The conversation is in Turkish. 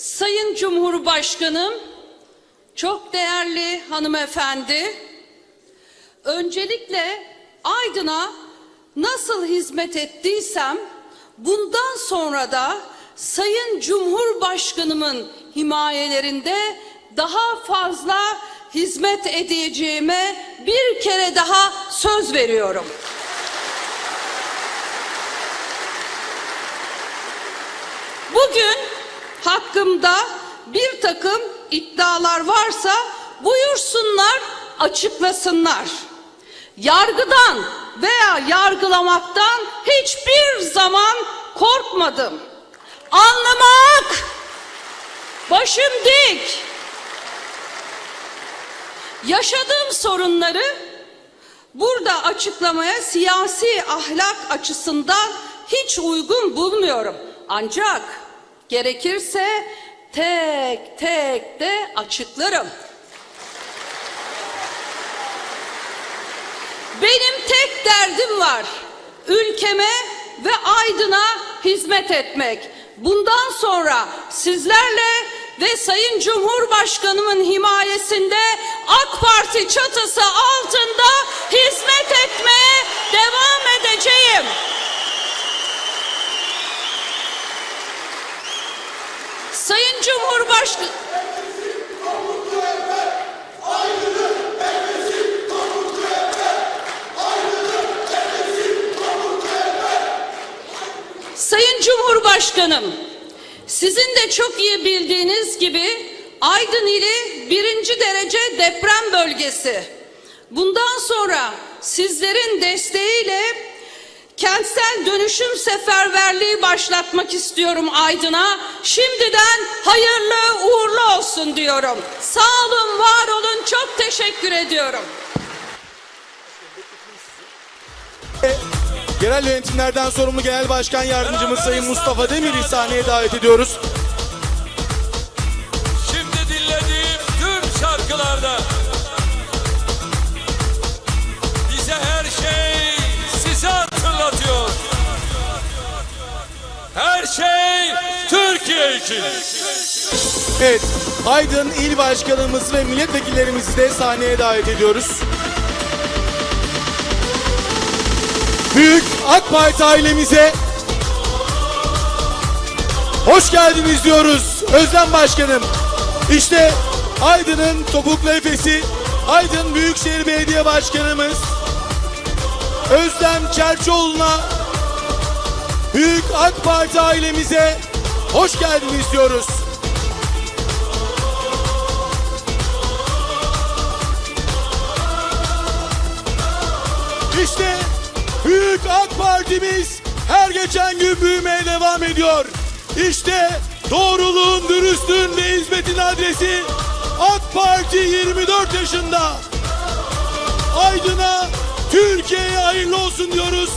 Sayın Cumhurbaşkanım, çok değerli hanımefendi, öncelikle Aydın'a nasıl hizmet ettiysem bundan sonra da Sayın Cumhurbaşkanımın himayelerinde daha fazla hizmet edeceğime bir kere daha söz veriyorum. Bugün hakkımda bir takım iddialar varsa buyursunlar, açıklasınlar. Yargıdan veya yargılamaktan hiçbir zaman korkmadım. Anlamak, başım dik. Yaşadığım sorunları burada açıklamaya siyasi ahlak açısından hiç uygun bulmuyorum. Ancak gerekirse tek tek de açıklarım. Benim tek derdim var. Ülkeme ve Aydın'a hizmet etmek. Bundan sonra sizlerle ve Sayın Cumhurbaşkanımın himayesinde AK Parti çatısı altında hizmet etmeye devam edeceğim. Sayın Cumhurbaşkanı Sayın Cumhurbaşkanım, sizin de çok iyi bildiğiniz gibi Aydın ili birinci derece deprem bölgesi. Bundan sonra sizlerin desteğiyle kentsel dönüşüm seferberliği başlatmak istiyorum Aydın'a. Şimdiden hayırlı uğurlu olsun diyorum. Sağ olun, var olun. Çok teşekkür ediyorum. Genel yönetimlerden sorumlu Genel Başkan Yardımcımız Sayın Mustafa Demir'i sahneye davet ediyoruz. İçin. Evet, Aydın İl Başkanımız ve milletvekillerimizi de sahneye davet ediyoruz. Büyük AK Parti ailemize hoş geldiniz diyoruz Özlem Başkanım. İşte Aydın'ın topuklu efesi Aydın Büyükşehir Belediye Başkanımız Özlem Çerçoğlu'na Büyük AK Parti ailemize hoş geldiniz diyoruz. İşte Büyük AK Partimiz her geçen gün büyümeye devam ediyor. İşte doğruluğun, dürüstlüğün ve hizmetin adresi AK Parti 24 yaşında. Aydın'a, Türkiye'ye hayırlı olsun diyoruz.